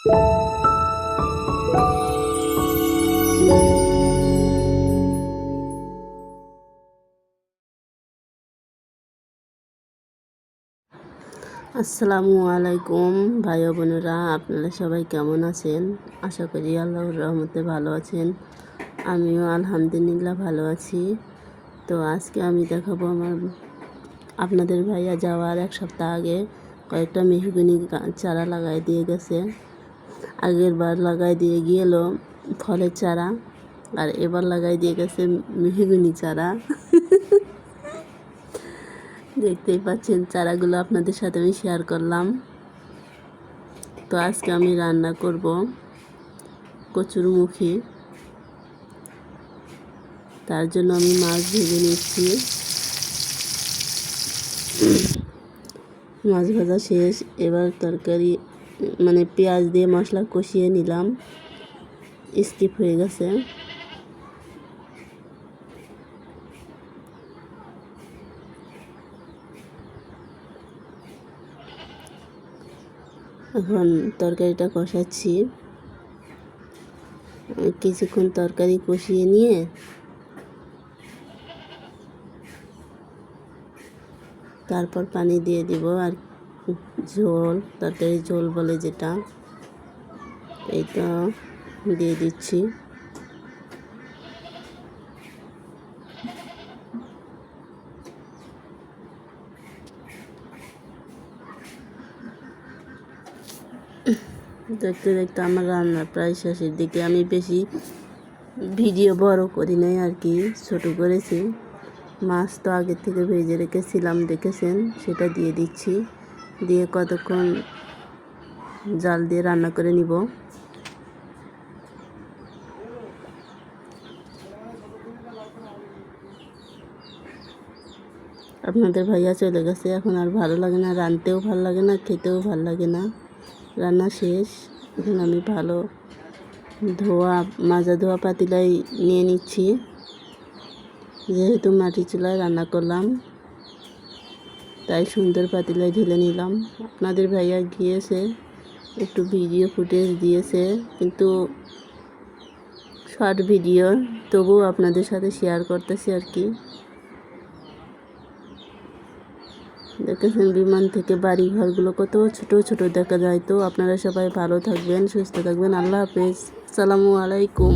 আসসালামু আলাইকুম, ভাই বোনেরা, আপনারা সবাই কেমন আছেন? আশা করি আল্লাহর রহমতে ভালো আছেন। আমিও আলহামদুলিল্লাহ ভালো আছি। তো আজকে আমি দেখাবো আমার, আপনাদের ভাইয়া যাওয়ার এক সপ্তাহ আগে কয়েকটা মেহগুনি চারা লাগাই দিয়ে গেছে। আগের বার লাগাই দিয়ে গিয়েল ফলের চারা, আর এবার লাগাই দিয়ে গেছে মেহগুনি চারা। দেখতেই পাচ্ছেন চারাগুলো আপনাদের সাথে আমি শেয়ার করলাম। তো আজকে আমি রান্না করব কচুরমুখী তার জন্য আমি মাছ ভেজে নিচ্ছি। মাছ ভাজা শেষ, এবার তরকারি মানে পেঁয়াজ দিয়ে মশলা কষিয়ে নিলাম। স্কিপ হয়ে গেছে। এখন তরকারিটা কষাচ্ছি। কিছুক্ষণ তরকারি কষিয়ে নিয়ে তারপর পানি দিয়ে দিব আর ঝোল তরকারি ঝোল বলে যেটা। এইটা দিয়ে দিচ্ছি। দেখতে দেখতে আমার রান্না প্রায় শেষের দিকে। আমি বেশি ভিডিও বড় করি নাই আর কি, ছোট করেছি। মাছ তো আগে থেকে ভেজে রেখেছিলাম, দেখেছেন? সেটা দিয়ে দিচ্ছি। দিয়ে কতক্ষণ জাল দিয়ে রান্না করে নিব। আপনাদের ভাইয়া চলে গেছে, এখন আর ভালো লাগে না রানতেও ভালো লাগে না, খেতেও ভালো লাগে না। রান্না শেষ, এখন আমি ভালো ধোয়া, মাজা ধোয়া পাতিলাই নিয়ে নিচ্ছি। যেহেতু মাটি চুলায় রান্না করলাম। তাই সুন্দর পাতিলায় ঢেলে নিলাম। আপনাদের ভাইয়া গিয়েছে, একটু ভিডিও ফুটেজ দিয়েছে, কিন্তু শর্ট ভিডিও, তবুও আপনাদের সাথে শেয়ার করতেছি আর কি। দেখেছেন বিমান থেকে বাড়ি ঘরগুলো কত ছোট ছোট দেখা যায়। তো আপনারা সবাই ভালো থাকবেন, সুস্থ থাকবেন। আল্লাহ হাফেজ। সালামু আলাইকুম।